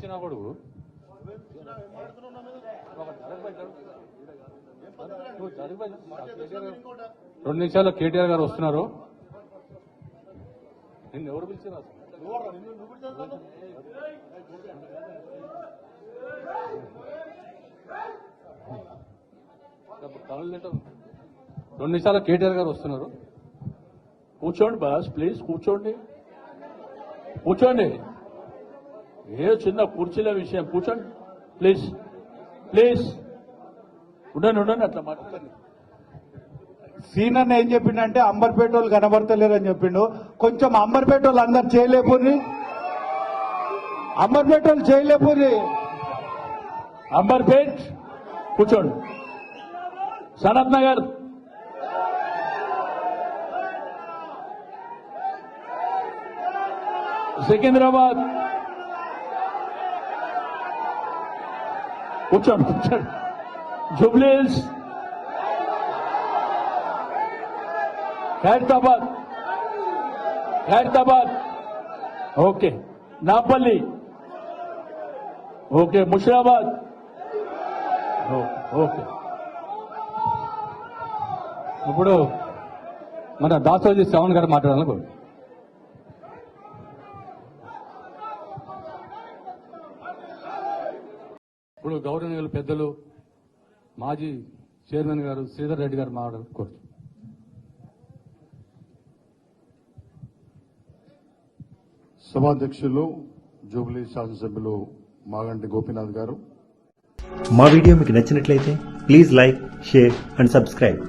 ఇచ్చిన కొడుకు రెండు నిమిషాల్లో కేటీఆర్ గారు వస్తున్నారు. నిన్ను ఎవరు పిలిచారు అసలు? రెండు నిమిషాల్లో కేటీఆర్ గారు వస్తున్నారు. కూర్చోండి బాస్ ప్లీజ్ కూర్చోండి. కూర్చోండి. ఏ చిన్న కుర్చీల విషయం కూర్చోండి. ప్లీజ్ ప్లీజ్ ఉండండి ఉండండి అట్లా మాట్లాడండి. సీనన్న ఏం చెప్పిండంటే అంబర్పేట వాళ్ళు కనబడతలేరు అని చెప్పిండు. కొంచెం అంబర్పేట వాళ్ళు అందరు చేయలేపుర్రి అంబర్పేట వాళ్ళు చేయలేపుర్రి అంబర్పేట్ కూర్చోండి. సనత్ నగర్. సికింద్రాబాద్. కూర్చోండి కూర్చోండి Jubilee Hills. Khairatabad Khairatabad okay. Nampally. Okay. Musheerabad. Okay. ఇప్పుడు మన దాసోజీ శ్రవణ్ గారు మాట్లాడాలనుకోండి ఇప్పుడు గౌరవనీయులు పెద్దలు మాజీ చైర్మన్ గారు శ్రీధర్ రెడ్డి గారు మాట్లాడుకోవచ్చు సభాధ్యక్షులు జూబ్లీ శాసనసభ్యులు మాగంటి గోపీనాథ్ గారు. మా వీడియో మీకు నచ్చినట్లయితే please like share and subscribe.